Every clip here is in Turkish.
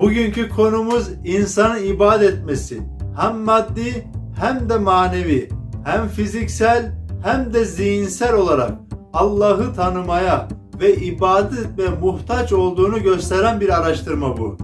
Bugünkü konumuz insanın ibadet etmesi. Hem maddi hem de manevi, hem fiziksel hem de zihinsel olarak Allah'ı tanımaya ve ibadet etmeye muhtaç olduğunu gösteren bir araştırma bu.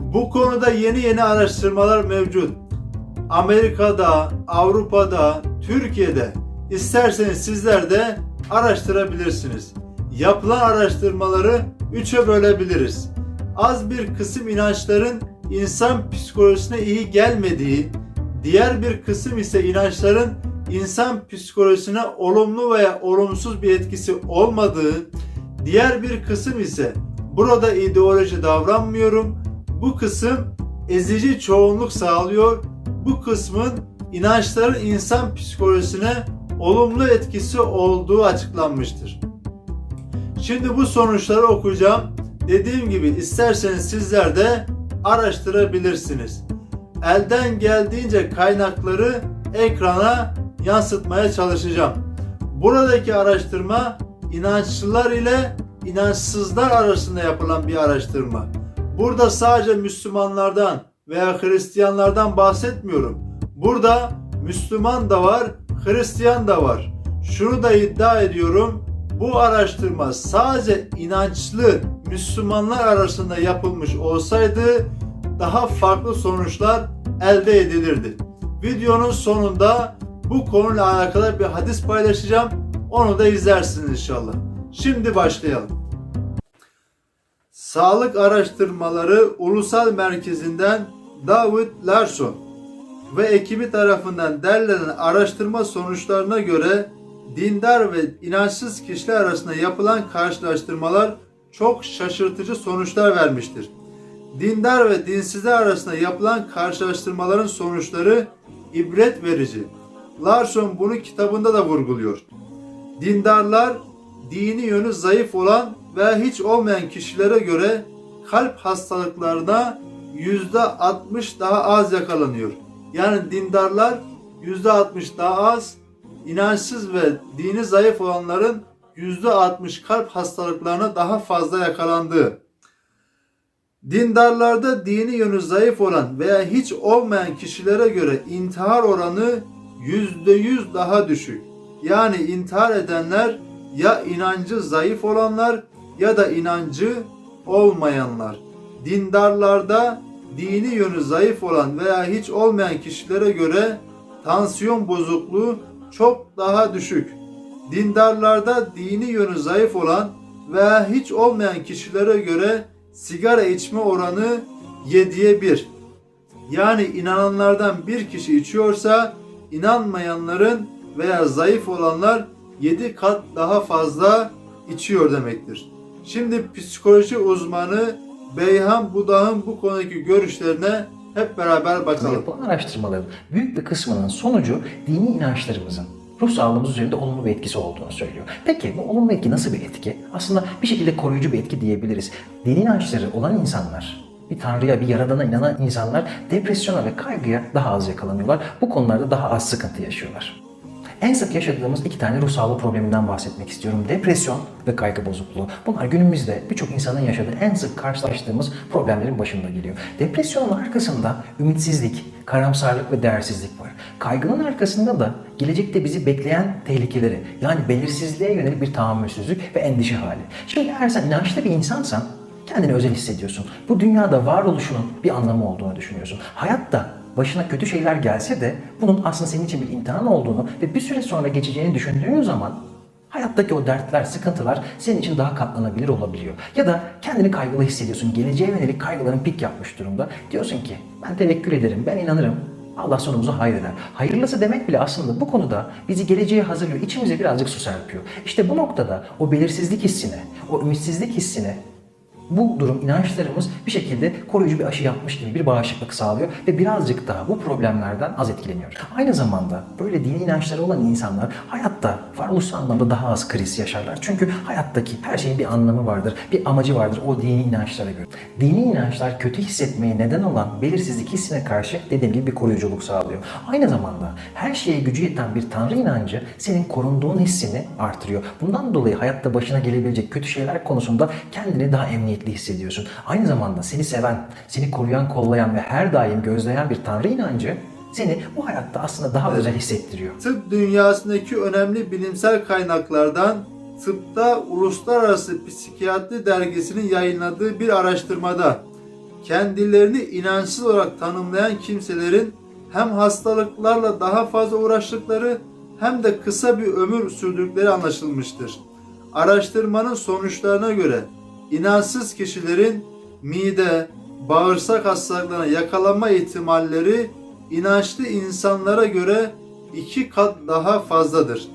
Bu konuda yeni yeni araştırmalar mevcut. Amerika'da, Avrupa'da, Türkiye'de isterseniz sizler de araştırabilirsiniz. Yapılan araştırmaları üçe bölebiliriz. Az bir kısım inançların insan psikolojisine iyi gelmediği, diğer bir kısım ise inançların insan psikolojisine olumlu veya olumsuz bir etkisi olmadığı, diğer bir kısım ise burada ideoloji davranmıyorum, bu kısım ezici çoğunluk sağlıyor, bu kısmın inançların insan psikolojisine olumlu etkisi olduğu açıklanmıştır. Şimdi bu sonuçları okuyacağım. Dediğim gibi isterseniz sizler de araştırabilirsiniz. Elden geldiğince kaynakları ekrana yansıtmaya çalışacağım. Buradaki araştırma inançlılar ile inançsızlar arasında yapılan bir araştırma. Burada sadece Müslümanlardan veya Hristiyanlardan bahsetmiyorum. Burada Müslüman da var, Hristiyan da var. Şunu da iddia ediyorum. Bu araştırma sadece inançlı Müslümanlar arasında yapılmış olsaydı daha farklı sonuçlar elde edilirdi. Videonun sonunda bu konuyla alakalı bir hadis paylaşacağım. Onu da izlersiniz inşallah. Şimdi başlayalım. Sağlık Araştırmaları Ulusal Merkezi'nden David Larson ve ekibi tarafından derlenen araştırma sonuçlarına göre dindar ve inançsız kişiler arasında yapılan karşılaştırmalar çok şaşırtıcı sonuçlar vermiştir. Dindar ve dinsizler arasında yapılan karşılaştırmaların sonuçları ibret verici. Larson bunu kitabında da vurguluyor. Dindarlar dini yönü zayıf olan veya hiç olmayan kişilere göre kalp hastalıklarına %60 daha az yakalanıyor. Yani dindarlar %60 daha az, inançsız ve dini zayıf olanların %60 kalp hastalıklarına daha fazla yakalandığı. Dindarlarda dini yönü zayıf olan veya hiç olmayan kişilere göre intihar oranı %100 daha düşük. Yani intihar edenler ya inancı zayıf olanlar ya da inancı olmayanlar. Dindarlarda dini yönü zayıf olan veya hiç olmayan kişilere göre tansiyon bozukluğu çok daha düşük. Dindarlarda dini yönü zayıf olan veya hiç olmayan kişilere göre sigara içme oranı 7'ye 1. Yani inananlardan bir kişi içiyorsa inanmayanların veya zayıf olanlar 7 kat daha fazla içiyor demektir. Şimdi psikoloji uzmanı Beyhan Budak'ın bu konudaki görüşlerine hep beraber bakalım. Yapılan araştırmaların büyük bir kısmının sonucu dini inançlarımızın ruh sağlığımız üzerinde olumlu bir etkisi olduğunu söylüyor. Peki bu olumlu etki nasıl bir etki? Aslında bir şekilde koruyucu bir etki diyebiliriz. Dini inançları olan insanlar, bir tanrıya, bir yaradana inanan insanlar depresyona ve kaygıya daha az yakalanıyorlar. Bu konularda daha az sıkıntı yaşıyorlar. En sık yaşadığımız iki tane ruh sağlığı probleminden bahsetmek istiyorum. Depresyon ve kaygı bozukluğu. Bunlar günümüzde birçok insanın yaşadığı en sık karşılaştığımız problemlerin başında geliyor. Depresyonun arkasında ümitsizlik, karamsarlık ve değersizlik var. Kaygının arkasında da gelecekte bizi bekleyen tehlikeleri yani belirsizliğe yönelik bir tahammülsüzlük ve endişe hali. Şimdi eğer sen inançlı bir insansan kendini özel hissediyorsun. Bu dünyada varoluşunun bir anlamı olduğunu düşünüyorsun. Hayatta başına kötü şeyler gelse de bunun aslında senin için bir imtihan olduğunu ve bir süre sonra geçeceğini düşündüğün zaman hayattaki o dertler, sıkıntılar senin için daha katlanabilir olabiliyor. Ya da kendini kaygılı hissediyorsun. Geleceğe yönelik kaygıların pik yapmış durumda. Diyorsun ki ben tevekkül ederim, ben inanırım. Allah sonumuzu hayır eder. Hayırlısı demek bile aslında bu konuda bizi geleceğe hazırlıyor. İçimize birazcık su serpiyor. İşte bu noktada o belirsizlik hissine, o ümitsizlik hissine bu durum inançlarımız bir şekilde koruyucu bir aşı yapmış gibi bir bağışıklık sağlıyor ve birazcık daha bu problemlerden az etkileniyor. Aynı zamanda böyle dini inançları olan insanlar hayatta varoluşsal anlamda daha az kriz yaşarlar. Çünkü hayattaki her şeyin bir anlamı vardır, bir amacı vardır o dini inançlara göre. Dini inançlar kötü hissetmeye neden olan belirsizlik hissine karşı dediğim gibi bir koruyuculuk sağlıyor. Aynı zamanda her şeye gücü yeten bir tanrı inancı senin korunduğun hissini artırıyor. Bundan dolayı hayatta başına gelebilecek kötü şeyler konusunda kendini daha emniyetli hissediyorsun. Aynı zamanda seni seven, seni koruyan, kollayan ve her daim gözleyen bir Tanrı inancı seni bu hayatta aslında daha özel hissettiriyor. Tıp dünyasındaki önemli bilimsel kaynaklardan tıpta Uluslararası Psikiyatri Dergisi'nin yayınladığı bir araştırmada kendilerini inançsız olarak tanımlayan kimselerin hem hastalıklarla daha fazla uğraştıkları hem de kısa bir ömür sürdükleri anlaşılmıştır. Araştırmanın sonuçlarına göre inançsız kişilerin mide, bağırsak hastalıklarına yakalanma ihtimalleri inançlı insanlara göre iki kat daha fazladır.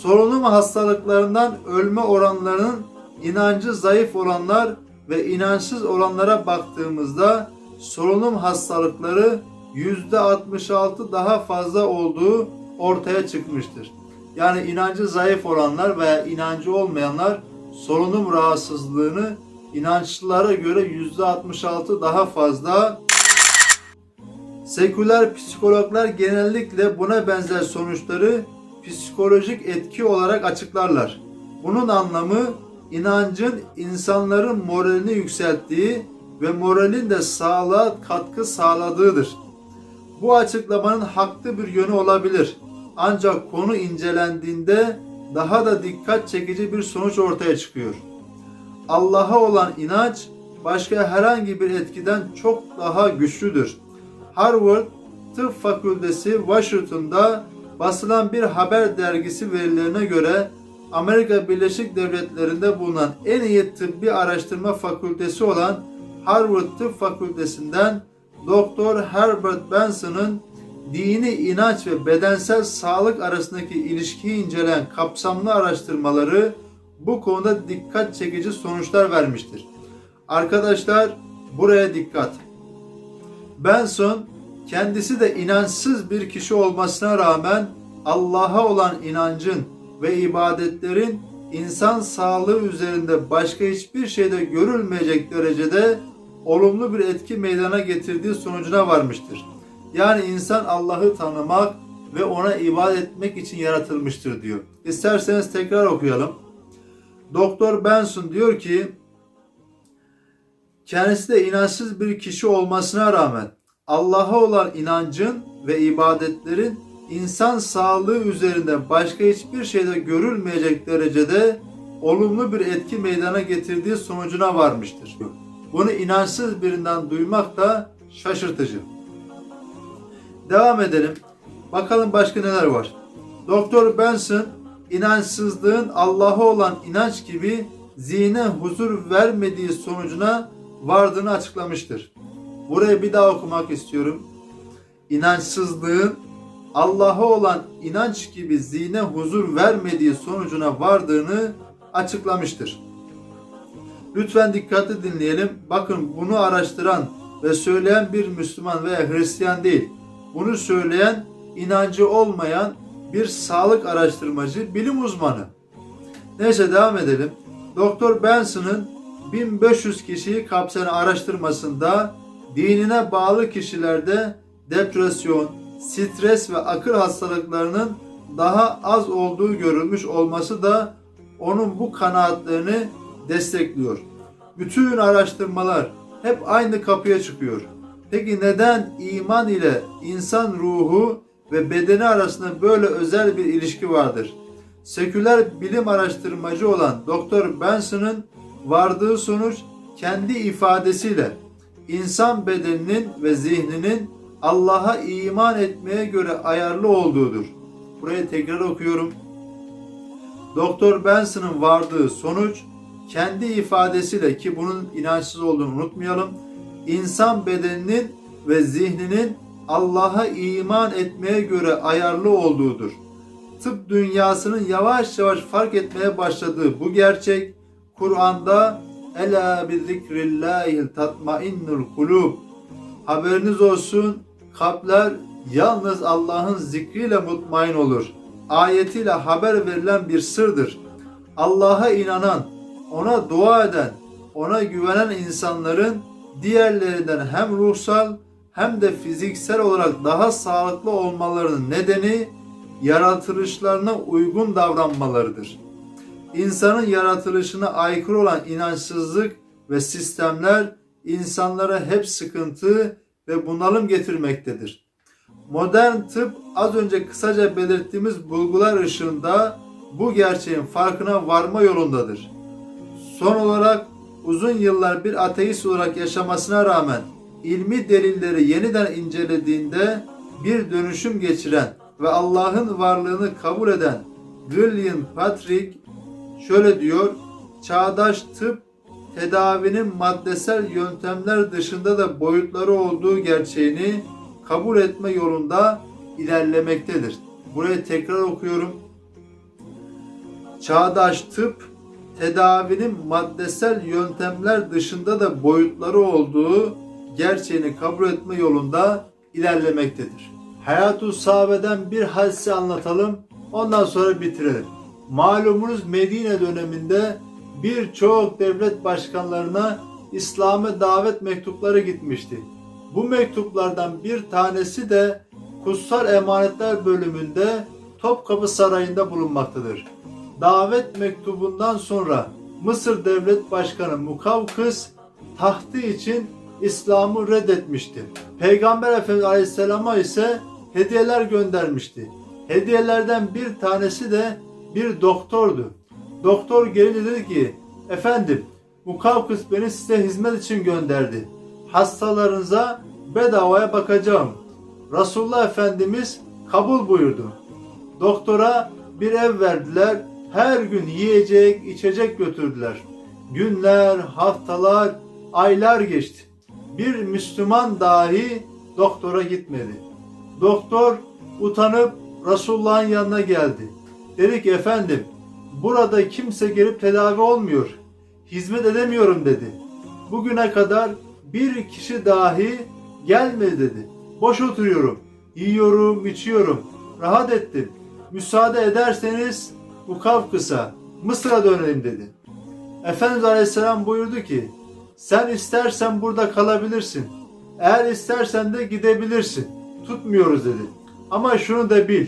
Solunum hastalıklarından ölme oranlarının inancı zayıf olanlar ve inançsız olanlara baktığımızda solunum hastalıkları %66 daha fazla olduğu ortaya çıkmıştır. Yani inancı zayıf olanlar veya inancı olmayanlar solunum rahatsızlığını inançlılara göre %66 daha fazla Seküler psikologlar genellikle buna benzer sonuçları psikolojik etki olarak açıklarlar. Bunun anlamı inancın insanların moralini yükselttiği ve moralin de sağlığa katkı sağladığıdır. Bu açıklamanın haklı bir yönü olabilir. Ancak konu incelendiğinde daha da dikkat çekici bir sonuç ortaya çıkıyor. Allah'a olan inanç başka herhangi bir etkiden çok daha güçlüdür. Harvard Tıp Fakültesi Washington'da basılan bir haber dergisi verilerine göre Amerika Birleşik Devletleri'nde bulunan en iyi tıbbi araştırma fakültesi olan Harvard Tıp Fakültesinden Doktor Herbert Benson'ın dini inanç ve bedensel sağlık arasındaki ilişkiyi inceleyen kapsamlı araştırmaları bu konuda dikkat çekici sonuçlar vermiştir. Arkadaşlar buraya dikkat. Benson kendisi de inançsız bir kişi olmasına rağmen Allah'a olan inancın ve ibadetlerin insan sağlığı üzerinde başka hiçbir şeyde görülmeyecek derecede olumlu bir etki meydana getirdiği sonucuna varmıştır. Yani insan Allah'ı tanımak ve ona ibadet etmek için yaratılmıştır diyor. İsterseniz tekrar okuyalım. Doktor Benson diyor ki kendisi de inançsız bir kişi olmasına rağmen Allah'a olan inancın ve ibadetlerin insan sağlığı üzerinde başka hiçbir şeyde görülmeyecek derecede olumlu bir etki meydana getirdiği sonucuna varmıştır. Bunu inançsız birinden duymak da şaşırtıcı. Devam edelim. Bakalım başka neler var. Doktor Benson inançsızlığın Allah'a olan inanç gibi zihne huzur vermediği sonucuna vardığını açıklamıştır. Burayı bir daha okumak istiyorum. İnançsızlığın Allah'a olan inanç gibi zihne huzur vermediği sonucuna vardığını açıklamıştır. Lütfen dikkatli dinleyelim. Bakın bunu araştıran ve söyleyen bir Müslüman veya Hristiyan değil. Bunu söyleyen inancı olmayan bir sağlık araştırmacı, bilim uzmanı. Neyse devam edelim. Doktor Benson'ın 1500 kişiyi kapsayan araştırmasında dinine bağlı kişilerde depresyon, stres ve akıl hastalıklarının daha az olduğu görülmüş olması da onun bu kanaatlerini destekliyor. Bütün araştırmalar hep aynı kapıya çıkıyor. Peki neden iman ile insan ruhu ve bedeni arasında böyle özel bir ilişki vardır? Seküler bilim araştırmacı olan Doktor Benson'ın vardığı sonuç kendi ifadesiyle insan bedeninin ve zihninin Allah'a iman etmeye göre ayarlı olduğudur. Burayı tekrar okuyorum. Doktor Benson'ın vardığı sonuç kendi ifadesiyle ki bunun inançsız olduğunu unutmayalım. İnsan bedeninin ve zihninin Allah'a iman etmeye göre ayarlı olduğudur. Tıp dünyasının yavaş yavaş fark etmeye başladığı bu gerçek Kur'an'da Ela bi zikrillahi tatmainnul kulub Haberiniz olsun kalpler yalnız Allah'ın zikriyle mutmain olur. Ayetiyle haber verilen bir sırdır. Allah'a inanan, ona dua eden, ona güvenen insanların diğerlerinden hem ruhsal hem de fiziksel olarak daha sağlıklı olmalarının nedeni yaratılışlarına uygun davranmalarıdır. İnsanın yaratılışına aykırı olan inançsızlık ve sistemler insanlara hep sıkıntı ve bunalım getirmektedir. Modern tıp az önce kısaca belirttiğimiz bulgular ışığında bu gerçeğin farkına varma yolundadır. Son olarak uzun yıllar bir ateist olarak yaşamasına rağmen ilmi delilleri yeniden incelediğinde bir dönüşüm geçiren ve Allah'ın varlığını kabul eden William Patrick şöyle diyor, çağdaş tıp tedavinin maddesel yöntemler dışında da boyutları olduğu gerçeğini kabul etme yolunda ilerlemektedir. Burayı tekrar okuyorum. Çağdaş tıp tedavinin maddesel yöntemler dışında da boyutları olduğu gerçeğini kabul etme yolunda ilerlemektedir. Hayat-ı sahabeden bir hadise anlatalım, ondan sonra bitirelim. Malumunuz Medine döneminde birçok devlet başkanlarına İslam'a davet mektupları gitmişti. Bu mektuplardan bir tanesi de Kutsal Emanetler bölümünde Topkapı Sarayı'nda bulunmaktadır. Davet mektubundan sonra Mısır Devlet Başkanı Mukavkıs tahtı için İslam'ı reddetmişti. Peygamber Efendimiz Aleyhisselam'a ise hediyeler göndermişti. Hediyelerden bir tanesi de bir doktordu. Doktor gelince dedi ki, efendim Mukavkıs beni size hizmet için gönderdi. Hastalarınıza bedavaya bakacağım. Resulullah Efendimiz kabul buyurdu. Doktora bir ev verdiler. Her gün yiyecek, içecek götürdüler. Günler, haftalar, aylar geçti. Bir Müslüman dahi doktora gitmedi. Doktor utanıp Resulullah'ın yanına geldi. Dedi ki efendim burada kimse gelip tedavi olmuyor. Hizmet edemiyorum dedi. Bugüne kadar bir kişi dahi gelmedi dedi. Boş oturuyorum. Yiyorum, içiyorum. Rahat ettim. Müsaade ederseniz bu kısa Mısır'a dönelim dedi. Efendimiz Aleyhisselam buyurdu ki sen istersen burada kalabilirsin. Eğer istersen de gidebilirsin. Tutmuyoruz dedi. Ama şunu da bil.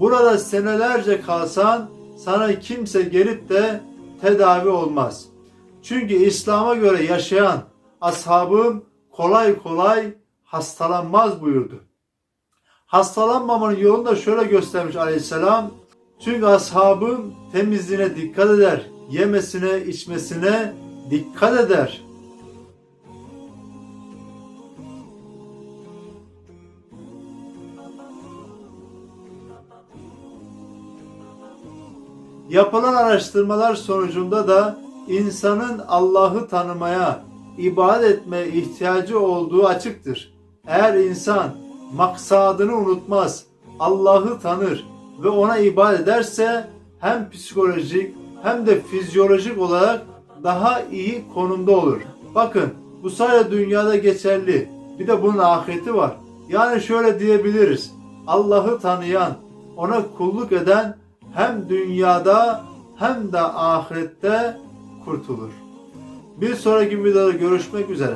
Burada senelerce kalsan sana kimse gelip de tedavi olmaz. Çünkü İslam'a göre yaşayan ashabım kolay kolay hastalanmaz buyurdu. Hastalanmamanın yolunu da şöyle göstermiş aleyhisselam. Çünkü ashabım temizliğine dikkat eder, yemesine, içmesine dikkat eder. Yapılan araştırmalar sonucunda da insanın Allah'ı tanımaya, ibadet etmeye ihtiyacı olduğu açıktır. Eğer insan maksadını unutmaz, Allah'ı tanır ve ona ibadet ederse hem psikolojik hem de fizyolojik olarak daha iyi konumda olur. Bakın bu sadece dünyada geçerli. Bir de bunun ahireti var. Yani şöyle diyebiliriz. Allah'ı tanıyan, ona kulluk eden hem dünyada hem de ahirette kurtulur. Bir sonraki videoda görüşmek üzere.